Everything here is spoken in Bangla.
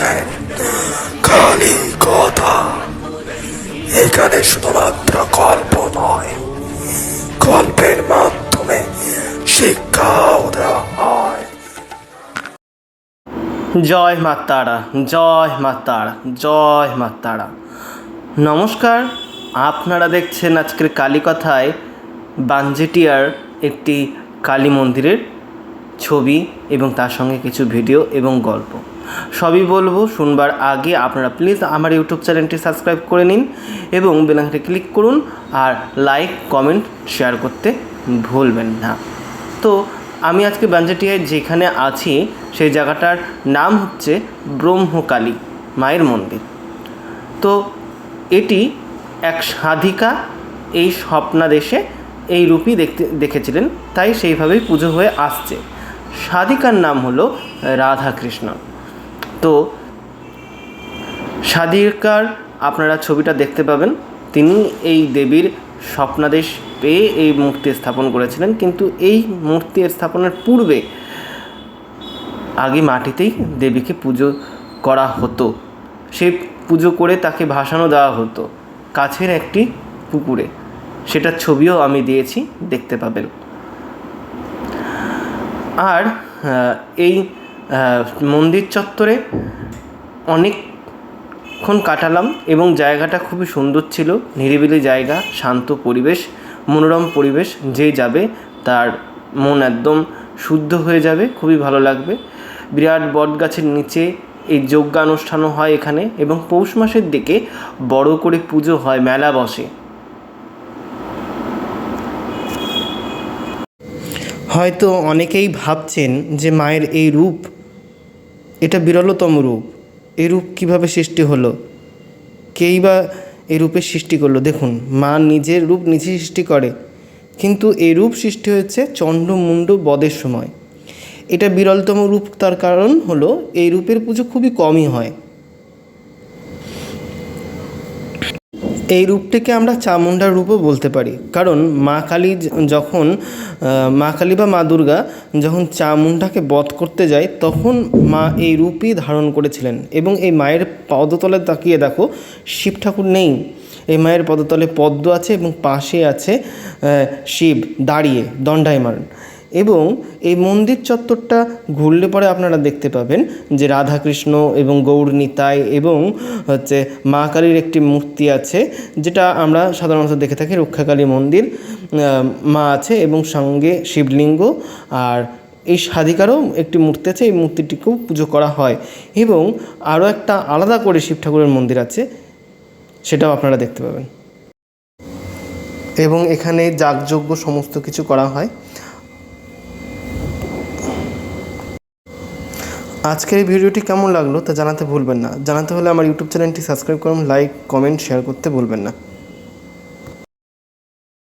শুনছেন খালি কথা। এখানে শুধুমাত্র গল্প নয়, গল্পের মাধ্যমে শিক্ষাও দেওয়া জয় মা তারা, জয় মা তারা, জয় মা তারা। নমস্কার, আপনারা দেখছেন আজকের কালী কথায় বাঞ্জেটিয়ার একটি কালী মন্দিরের ছবি এবং তার সঙ্গে কিছু ভিডিও এবং গল্প। সবই বলব, শুনবার আগে আপনারা প্লিজ আমার ইউটিউব চ্যানেলটি সাবস্ক্রাইব করে নিন এবং বেলাংটি ক্লিক করুন আর লাইক কমেন্ট শেয়ার করতে ভুলবেন না। তো আমি আজকে বাঞ্জাটিয়ায় যেখানে আছি, সেই জায়গাটার নাম হচ্ছে ব্রহ্মকালী, মায়ের মন্দির। তো এটি এক সাধিকা এই স্বপ্নাদেশে এই রূপই দেখতে, দেখেছিলেন, তাই সেইভাবেই পুজো হয়ে আসছে। সাধিকার নাম হলো রাধাকৃষ্ণ তো সাধিকার আপনারা ছবিটা দেখতে পাবেন। তিনি এই দেবীর স্বপ্নাদেশ পেয়ে এই মূর্তি স্থাপন করেছিলেন। কিন্তু এই মূর্তি স্থাপনের পূর্বে আগে মাটিতেই দেবীকে পুজো করা হতো। সেই পুজো করে তাকে ভাসানো দেওয়া হতো কাছের একটি পুকুরে। সেটার ছবিও আমি দিয়েছি, দেখতে পাবেন। আর এই মন্দির চত্বরে অনেকক্ষণ কাটালাম এবং জায়গাটা খুবই সুন্দর ছিল। নিরিবিলি জায়গা, শান্ত পরিবেশ, মনোরম পরিবেশ, যে যাবে তার মন একদম শুদ্ধ হয়ে যাবে, খুবই ভালো লাগবে। বিরাট বট গাছের নিচে এই যজ্ঞানুষ্ঠানও হয় এখানে এবং পৌষ মাসের দিকে বড় করে পুজো হয়, মেলা বসে। হয়তো অনেকেই ভাবছেন যে মায়ের এই রূপ এটা বিরলতম রূপ। এরূপ রূপ কীভাবে সৃষ্টি হলো? কেই বা এরূপে রূপের সৃষ্টি করল? দেখুন, মা নিজের রূপ নিজে সৃষ্টি করে, কিন্তু এরূপ রূপ সৃষ্টি হয়েছে চণ্ডমুণ্ড বদের সময়। এটা বিরলতম রূপ, তার কারণ হলো এই রূপের পুজো খুবই কমই হয়। এই রূপটিকে আমরা চামুণ্ডার রূপও বলতে পারি। কারণ মা কালী যখন মা কালী বা মা দুর্গা যখন চামুণ্ডাকে বধ করতে যায়, তখন মা এই রূপই ধারণ করেছিলেন। এবং এই মায়ের পদতলে তাকিয়ে দেখো, শিব ঠাকুর নেই। এই মায়ের পদতলে পদ্ম আছে এবং পাশে আছে শিব, দাঁড়িয়ে, দণ্ডায়মান। এবং এই মন্দির চত্বরটা ঘুরলে পরে আপনারা দেখতে পাবেন যে রাধাকৃষ্ণ এবং গৌর নিতাই এবং হচ্ছে মা কালীর একটি মূর্তি আছে, যেটা আমরা সাধারণত দেখে থাকি রক্ষাকালী মন্দির মা আছে এবং সঙ্গে শিবলিঙ্গ আর এই সাধিকারও একটি মূর্তি আছে, এই মূর্তিটিকেও পুজো করা হয় এবং আরও একটা আলাদা করে শিব ঠাকুরের মন্দির আছে, সেটাও আপনারা দেখতে পাবেন। এবং এখানে যাগযজ্ঞ সমস্ত কিছু করা হয়। আজকের এই ভিডিওটি কেমন লাগল তা জানাতে ভুলবেন না। জানাতে হলে আমার ইউটিউব চ্যানেলটি সাবস্ক্রাইব করুন লাইক কমেন্ট শেয়ার করতে ভুলবেন না।